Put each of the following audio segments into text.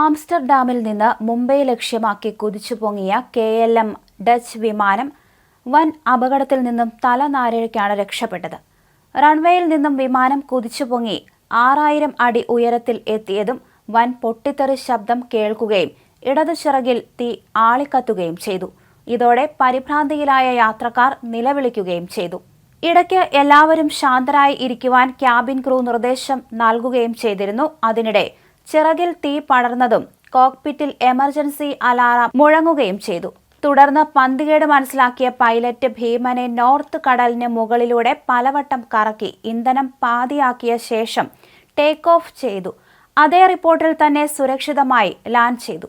ആംസ്റ്റർഡാമിൽ നിന്ന് മുംബൈ ലക്ഷ്യമാക്കി കുതിച്ചു പൊങ്ങിയ കെ എൽ എം ഡച്ച് വിമാനം വൻ അപകടത്തിൽ നിന്നും തലനാരിഴയ്ക്കാണ് രക്ഷപ്പെട്ടത്. റൺവേയിൽ നിന്നും വിമാനം കുതിച്ചു പൊങ്ങി ആറായിരം അടി ഉയരത്തിൽ എത്തിയതും വൻ പൊട്ടിത്തെറി ശബ്ദം കേൾക്കുകയും ഇടതു ചിറകിൽ തീ ആളിക്കത്തുകയും ചെയ്തു. ഇതോടെ പരിഭ്രാന്തിയിലായ യാത്രക്കാർ നിലവിളിക്കുകയും ചെയ്തു. ഇടയ്ക്ക് എല്ലാവരും ശാന്തരായി ഇരിക്കുവാൻ ക്യാബിൻ ക്രൂ നിർദ്ദേശം നൽകുകയും ചെയ്തിരുന്നു. അതിനിടെ ചിറകിൽ തീ പടർന്നതും കോക്പിറ്റിൽ എമർജൻസി അലാറം മുഴങ്ങുകയും ചെയ്തു. തുടർന്ന് പന്തികേട് മനസ്സിലാക്കിയ പൈലറ്റ് ഭീമനെ നോർത്ത് കടലിന് മുകളിലൂടെ പലവട്ടം കറക്കി ഇന്ധനം പാതിയാക്കിയ ശേഷം ടേക്ക് ഓഫ് ചെയ്തു. അതേ റിപ്പോർട്ടിൽ തന്നെ സുരക്ഷിതമായി ലാൻഡ് ചെയ്തു.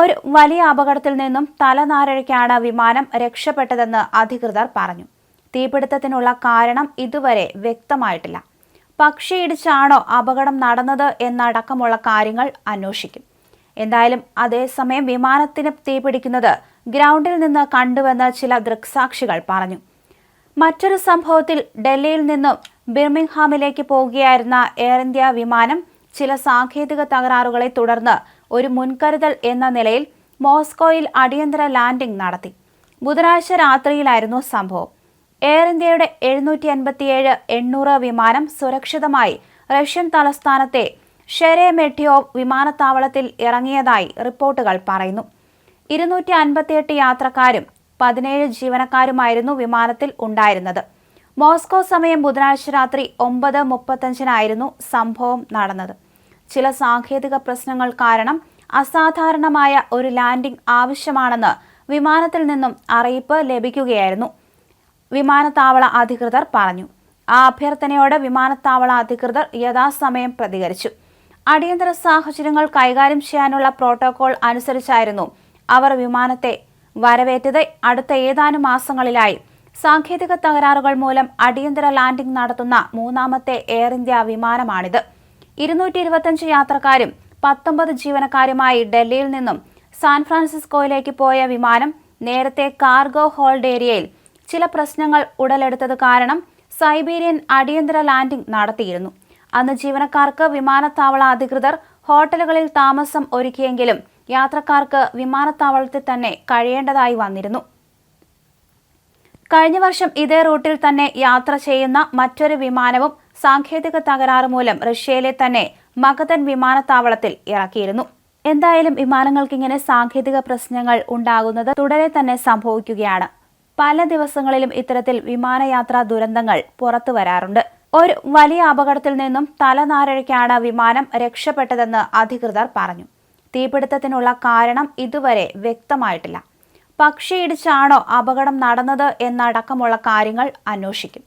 ഒരു വലിയ അപകടത്തിൽ നിന്നും തലനാരഴയ്ക്കാണ് വിമാനം രക്ഷപ്പെട്ടതെന്ന് അധികൃതർ പറഞ്ഞു. തീപിടുത്തത്തിനുള്ള കാരണം ഇതുവരെ വ്യക്തമായിട്ടില്ല. പക്ഷി ഇടിച്ചാണോ അപകടം നടന്നത് എന്നടക്കമുള്ള കാര്യങ്ങൾ അന്വേഷിക്കും. എന്തായാലും അതേസമയം വിമാനത്തിന് തീപിടിക്കുന്നത് ഗ്രൗണ്ടിൽ നിന്ന് കണ്ടുവെന്ന് ചില ദൃക്സാക്ഷികൾ പറഞ്ഞു. മറ്റൊരു സംഭവത്തിൽ ഡൽഹിയിൽ നിന്നും ബിർമിംഗ്ഹാമിലേക്ക് പോകുകയായിരുന്ന എയർ ഇന്ത്യ വിമാനം ചില സാങ്കേതിക തകരാറുകളെ തുടർന്ന് ഒരു മുൻകരുതൽ എന്ന നിലയിൽ മോസ്കോയിൽ അടിയന്തര ലാൻഡിംഗ് നടത്തി. ബുധനാഴ്ച രാത്രിയിലായിരുന്നു സംഭവം. എയർ ഇന്ത്യയുടെ എഴുന്നൂറ്റി അൻപത്തിയേഴ് എണ്ണൂറ് വിമാനം സുരക്ഷിതമായി റഷ്യൻ തലസ്ഥാനത്തെ ഷെരേമെട്ടിയോവ് വിമാനത്താവളത്തിൽ ഇറങ്ങിയതായി റിപ്പോർട്ടുകൾ പറയുന്നു. ഇരുന്നൂറ്റി അൻപത്തിയെട്ട് യാത്രക്കാരും പതിനേഴ് ജീവനക്കാരുമായിരുന്നു വിമാനത്തിൽ ഉണ്ടായിരുന്നത്. മോസ്കോ സമയം ബുധനാഴ്ച രാത്രി ഒമ്പത് മുപ്പത്തഞ്ചിനായിരുന്നു സംഭവം നടന്നത്. ചില സാങ്കേതിക പ്രശ്നങ്ങൾ കാരണം അസാധാരണമായ ഒരു ലാൻഡിംഗ് ആവശ്യമാണെന്ന് വിമാനത്തിൽ നിന്നും അറിയിപ്പ് ലഭിക്കുകയായിരുന്നു. വിമാനത്താവള അധികൃതർ പറഞ്ഞു. ആ അഭ്യർത്ഥനയോട് വിമാനത്താവള അധികൃതർ യഥാസമയം പ്രതികരിച്ചു. അടിയന്തര സാഹചര്യങ്ങൾ കൈകാര്യം ചെയ്യാനുള്ള പ്രോട്ടോകോൾ അനുസരിച്ചായിരുന്നു അവർ വിമാനത്തെ വരവേറ്റത്. അടുത്ത ഏതാനും മാസങ്ങളിലായി സാങ്കേതിക തകരാറുകൾ മൂലം അടിയന്തര ലാൻഡിംഗ് നടത്തുന്ന മൂന്നാമത്തെ എയർ ഇന്ത്യ വിമാനമാണിത്. ഇരുന്നൂറ്റി ഇരുപത്തിയഞ്ച് യാത്രക്കാരും പത്തൊമ്പത് ജീവനക്കാരുമായി ഡൽഹിയിൽ നിന്നും സാൻ ഫ്രാൻസിസ്കോയിലേക്ക് പോയ വിമാനം നേരത്തെ കാർഗോ ഹോൾഡ് ഏരിയയിൽ ചില പ്രശ്നങ്ങൾ ഉടലെടുത്തത് കാരണം സൈബീരിയൻ അടിയന്തര ലാൻഡിംഗ് നടത്തിയിരുന്നു. അന്ന് ജീവനക്കാർക്ക് വിമാനത്താവള അധികൃതർ ഹോട്ടലുകളിൽ താമസം ഒരുക്കിയെങ്കിലും യാത്രക്കാർക്ക് വിമാനത്താവളത്തിൽ തന്നെ കഴിയേണ്ടതായി വന്നിരുന്നു. കഴിഞ്ഞ വർഷം ഇതേ റൂട്ടിൽ തന്നെ യാത്ര ചെയ്യുന്ന മറ്റൊരു വിമാനവും സാങ്കേതിക തകരാറ് മൂലം റഷ്യയിലെ തന്നെ മകതൻ വിമാനത്താവളത്തിൽ ഇറക്കിയിരുന്നു. എന്തായാലും വിമാനങ്ങൾക്ക് ഇങ്ങനെ സാങ്കേതിക പ്രശ്നങ്ങൾ ഉണ്ടാകുന്നത് തുടരെ തന്നെ സംഭവിക്കുകയാണ്. പല ദിവസങ്ങളിലും ഇത്തരത്തിൽ വിമാനയാത്രാ ദുരന്തങ്ങൾ പുറത്തു വരാറുണ്ട്. ഒരു വലിയ അപകടത്തിൽ നിന്നും തലനാരഴയ്ക്കാണ് വിമാനം രക്ഷപ്പെട്ടതെന്ന് അധികൃതർ പറഞ്ഞു. തീപിടുത്തത്തിനുള്ള കാരണം ഇതുവരെ വ്യക്തമായിട്ടില്ല. പക്ഷിയിടിച്ചാണോ അപകടം നടന്നത് എന്നടക്കമുള്ള കാര്യങ്ങൾ അന്വേഷിക്കും.